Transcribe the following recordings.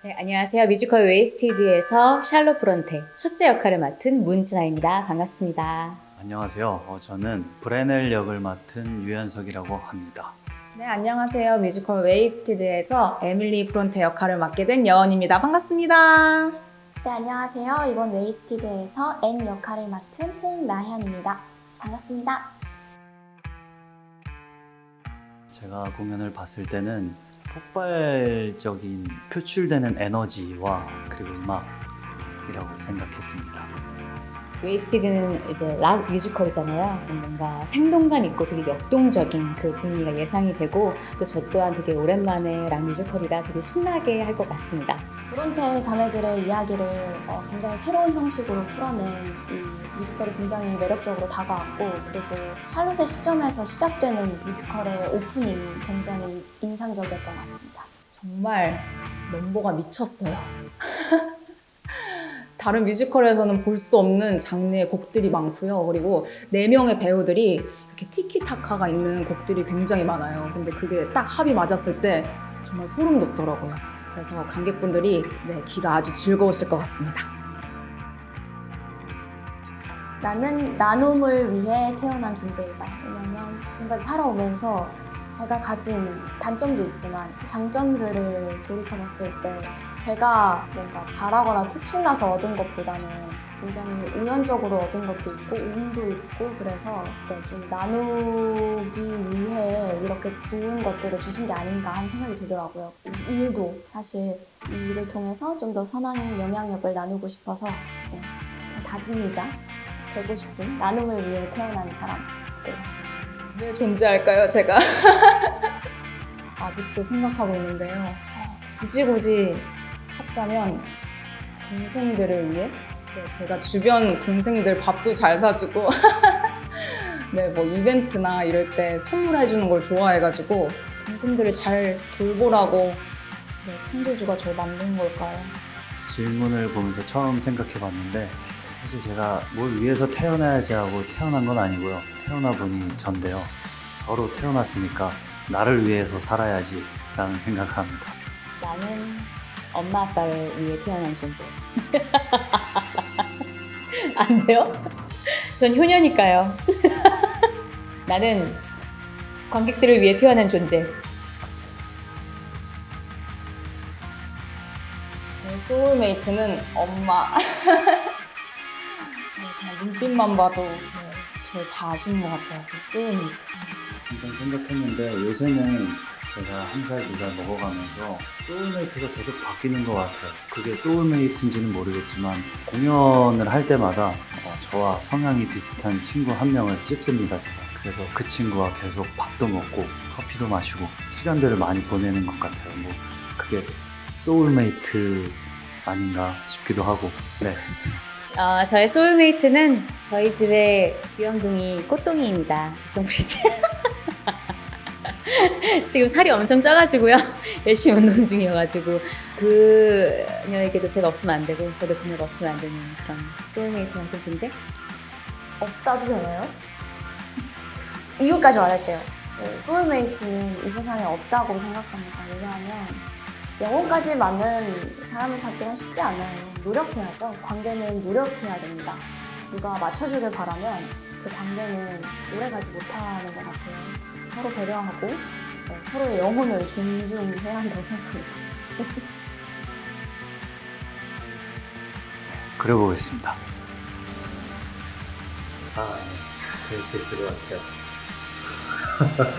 네, 안녕하세요. 뮤지컬 웨이스티드에서 샬롯 브론테 첫째 역할을 맡은 문진아입니다. 반갑습니다. 안녕하세요. 어, 저는 브레넬 역을 맡은 유현석이라고 합니다. 네, 안녕하세요. 뮤지컬 웨이스티드에서 에밀리 브론테 역할을 맡게 된 여원입니다. 반갑습니다. 네, 안녕하세요. 이번 웨이스티드에서 N 역할을 맡은 홍나현입니다. 반갑습니다. 제가 공연을 봤을 때는 폭발적인 표출되는 에너지와 그리고 음악이라고 생각했습니다. 웨이스티드는 이제 락 뮤지컬이잖아요. 뭔가 생동감 있고 되게 역동적인 그 분위기가 예상이 되고 또 저 또한 되게 오랜만에 락 뮤지컬이라 되게 신나게 할 것 같습니다. 브론테 자매들의 이야기를 어, 굉장히 새로운 형식으로 풀어낸 이 뮤지컬이 굉장히 매력적으로 다가왔고 그리고 샬롯의 시점에서 시작되는 뮤지컬의 오프닝이 굉장히 인상적이었던 것 같습니다. 정말 넘버가 미쳤어요. 다른 뮤지컬에서는 볼 수 없는 장르의 곡들이 많고요. 그리고 네 명의 배우들이 이렇게 티키타카가 있는 곡들이 굉장히 많아요. 근데 그게 딱 합이 맞았을 때 정말 소름 돋더라고요. 그래서 관객분들이 네, 귀가 아주 즐거우실 것 같습니다. 나는 나눔을 위해 태어난 존재이다. 왜냐면 지금까지 살아오면서 제가 가진 단점도 있지만 장점들을 돌이켜봤을 때 제가 뭔가 잘하거나 특출나서 얻은 것보다는 굉장히 우연적으로 얻은 것도 있고 운도 있고 그래서 네, 좀 나누기 위해 이렇게 좋은 것들을 주신 게 아닌가 하는 생각이 들더라고요. 이 일도 사실 이 일을 통해서 좀 더 선한 영향력을 나누고 싶어서 네, 제 다짐이자 되고 싶은 나눔을 위해 태어난 사람. 네. 왜 존재할까요, 제가? 아직도 생각하고 있는데요. 어, 굳이 굳이 찾자면 동생들을 위해 네, 제가 주변 동생들 밥도 잘 사주고 네, 뭐 이벤트나 이럴 때 선물해 주는 걸 좋아해가지고 동생들을 잘 돌보라고 네, 창조주가 저를 만든 걸까요? 질문을 보면서 처음 생각해 봤는데 사실 제가 뭘 위해서 태어나야지 하고 태어난 건 아니고요. 태어나 보니 전데요. 저로 태어났으니까 나를 위해서 살아야지 라는 생각합니다. 나는 엄마 아빠를 위해 태어난 존재. 안 돼요? 전 효녀니까요. 나는 관객들을 위해 태어난 존재. 네, 소울메이트는 엄마. 눈빛만 봐도 네, 저를 다 아시는 것 같아요. 그 소울메이트. 항상 생각했는데 요새는 제가 한 살 두 살 먹어가면서 소울메이트가 계속 바뀌는 것 같아요. 그게 소울메이트인지는 모르겠지만 공연을 할 때마다 어, 저와 성향이 비슷한 친구 한 명을 찝습니다 제가. 그래서 그 친구와 계속 밥도 먹고 커피도 마시고 시간들을 많이 보내는 것 같아요. 뭐 그게 소울메이트 아닌가 싶기도 하고. 네. 어, 저의 소울메이트는 저희 집의 귀염둥이 꽃동이입니다. 지금 살이 엄청 쪄가지고요. 열심히 운동 중이어가지고 그녀에게도 제가 없으면 안 되고 저도 그녀가 없으면 안 되는 그런 소울메이트 같은 존재? 없다도 되나요? 이유까지 말할게요. 제 소울메이트는 이 세상에 없다고 생각합니다. 왜냐하면 영혼까지 맞는 사람을 찾기는 쉽지 않아요. 노력해야죠. 관계는 노력해야 됩니다. 누가 맞춰주길 바라면 그 관계는 오래가지 못하는 것 같아요. 서로 배려하고 네, 서로의 영혼을 존중해야 한다고 생각합니다. 그려보겠습니다. 아, 네. 그럴 수 있을 것 같아요.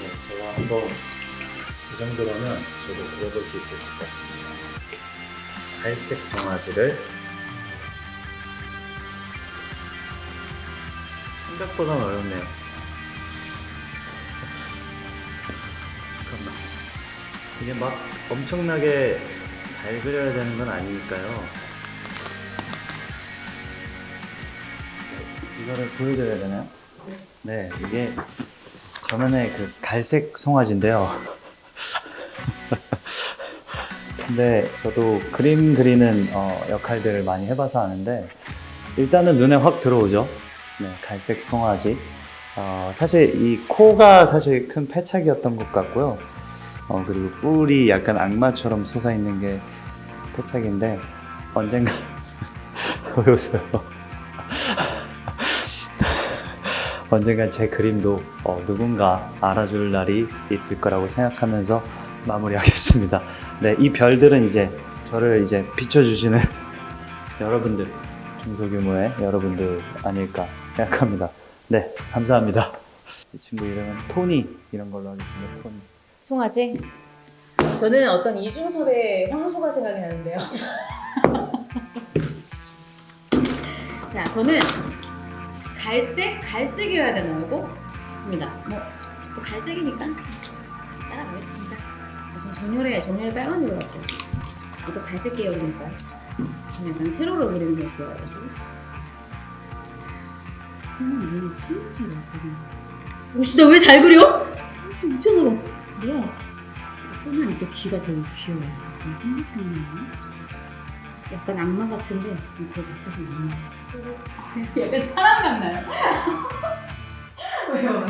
네, 제가 한번 이 정도라면 저도 그려볼 수 있을 것 같습니다. 갈색 송아지를 생각보다는 어렵네요. 잠깐만. 이게 막 엄청나게 잘 그려야 되는 건 아니니까요. 이거를 보여드려야 되나요? 네, 이게 저만의 그 갈색 송아지인데요. 근데 저도 그림 그리는 어, 역할들을 많이 해봐서 아는데 일단은 눈에 확 들어오죠. 네, 갈색 송아지. 어, 사실 이 코가 사실 큰 패착이었던 것 같고요. 어, 그리고 뿔이 약간 악마처럼 솟아 있는 게 패착인데 언젠가 왜 웃어요? 언젠가 제 그림도 어, 누군가 알아줄 날이 있을 거라고 생각하면서 마무리하겠습니다. 네, 이 별들은 이제 저를 이제 비춰주시는 여러분들, 중소규모의 여러분들 아닐까 생각합니다. 네, 감사합니다. 이 친구 이름은 토니 이런 걸로 하겠습니다. 토니. 송아지? 저는 어떤 이중섭의 황소가 생각이 나는데요. 자, 저는 갈색? 갈색이어야 되나 이거? 좋습니다. 뭐, 뭐 갈색이니까 따라가겠습니다. 전 전열에 전열에 빨간색으로 할게요. 이거 갈색 계열이니까. 저는 약간 세로로 그리는 걸 좋아해가지고. 음, 눈이 진짜 잘 그리네. 오씨, 나 왜 잘 그려? 미쳐들어. 뭐야? 손은 또 귀가 되게 귀여웠어. 생각나네. 약간 악마 같은데 그거 돼요. 그래서 약간 사람 같나요? 왜요?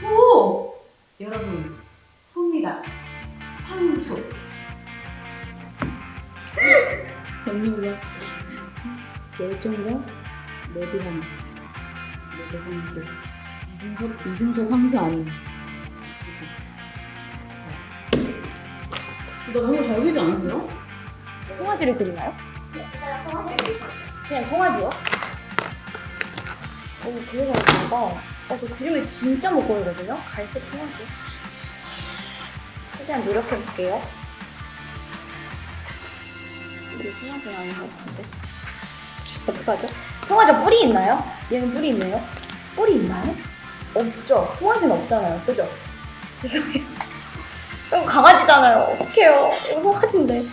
소! 여러분, 소입니다. 황소. 전유가 열정과 레드한 레드한 이중섭 이중섭 황소 아니면 너 너무 잘 그리지 않으세요? 송아지를 그리나요? 그냥 송아지요? 어, 되게 잘한다. 어, 저 그림을 진짜 못 그리거든요? 갈색 송아지. 최대한 노력해볼게요. 이게 송아지는 아닌 것 같은데. 어떡하죠? 송아지 뿔이 있나요? 얘는 뿔이 있네요? 뿔이 있나요? 없죠. 송아지는 없잖아요. 그죠? 죄송해요. 이거 강아지잖아요. 어떡해요. 이거 송아지인데.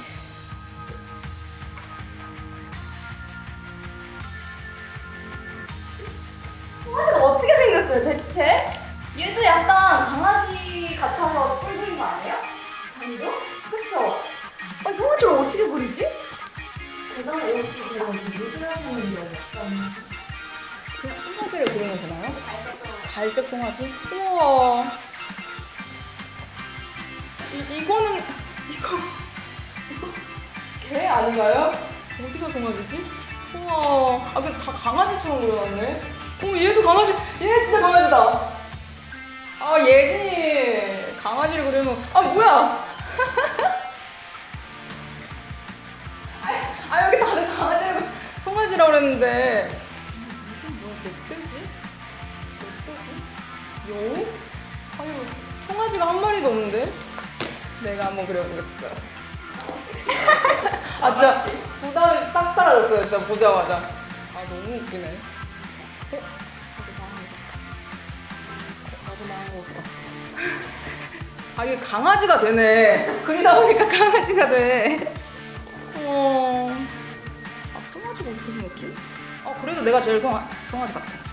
송아지를 그리면 되나요? 갈색 송아지? 우와. 이, 이거는 이거 개 아닌가요? 어디가 송아지지? 우와. 아, 근데 다 강아지처럼 그려놨네. 어, 얘도 강아지. 얘 진짜 강아지다. 아, 예진이 강아지를 그리면 아 뭐야? 아, 아, 여기 다들 강아지를 그려- 송아지라고 그랬는데. 요? 아유, 송아지가 한 마리도 없는데? 내가 한번 그려보겠어. 아, 진짜 부담이 싹 사라졌어요, 진짜 보자마자. 아, 너무 웃기네. 어? 나도 것 같다. 아, 이게 강아지가 되네. 그리다 보니까 강아지가 돼. 어. 아, 송아지가 어떻게 생겼지? 어, 그래도 내가 제일 송아, 송아지 같아.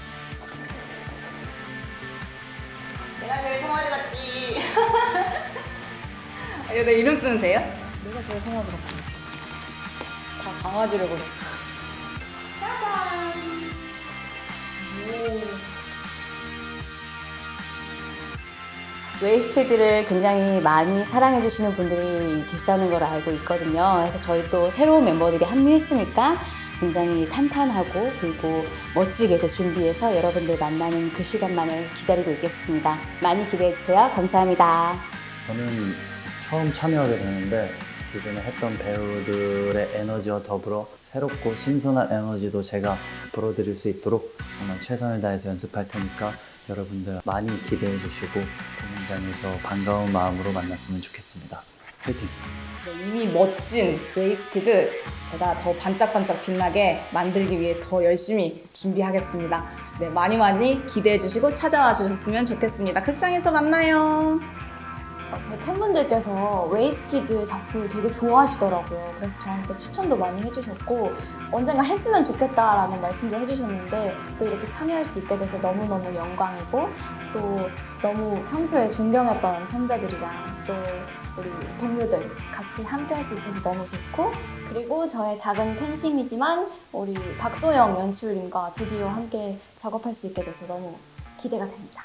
이거 내 이름 쓰면 돼요? 내가 제일 같아. 다 강아지를 그렸어. 짜잔. 오. 웨이스트들을 굉장히 많이 사랑해주시는 분들이 계시다는 걸 알고 있거든요. 그래서 저희 또 새로운 멤버들이 합류했으니까 굉장히 탄탄하고 그리고 멋지게도 준비해서 여러분들 만나는 그 시간만을 기다리고 있겠습니다. 많이 기대해주세요. 감사합니다. 저는 처음 참여하게 되는데 기존에 했던 배우들의 에너지와 더불어 새롭고 신선한 에너지도 제가 불어드릴 수 있도록 정말 최선을 다해서 연습할 테니까 여러분들 많이 기대해 주시고 공연장에서 반가운 마음으로 만났으면 좋겠습니다. 화이팅! 네, 이미 멋진 웨이스티드 제가 더 반짝반짝 빛나게 만들기 위해 더 열심히 준비하겠습니다. 네, 많이 많이 기대해 주시고 찾아와 주셨으면 좋겠습니다. 극장에서 만나요. 어, 제 팬분들께서 웨이스티드 작품을 되게 좋아하시더라고요. 그래서 저한테 추천도 많이 해주셨고 언젠가 했으면 좋겠다라는 말씀도 해주셨는데 또 이렇게 참여할 수 있게 돼서 너무너무 영광이고 또 너무 평소에 존경했던 선배들이랑 또 우리 동료들 같이 함께 할 수 있어서 너무 좋고 그리고 저의 작은 팬심이지만 우리 박소영 연출님과 드디어 함께 작업할 수 있게 돼서 너무 기대가 됩니다.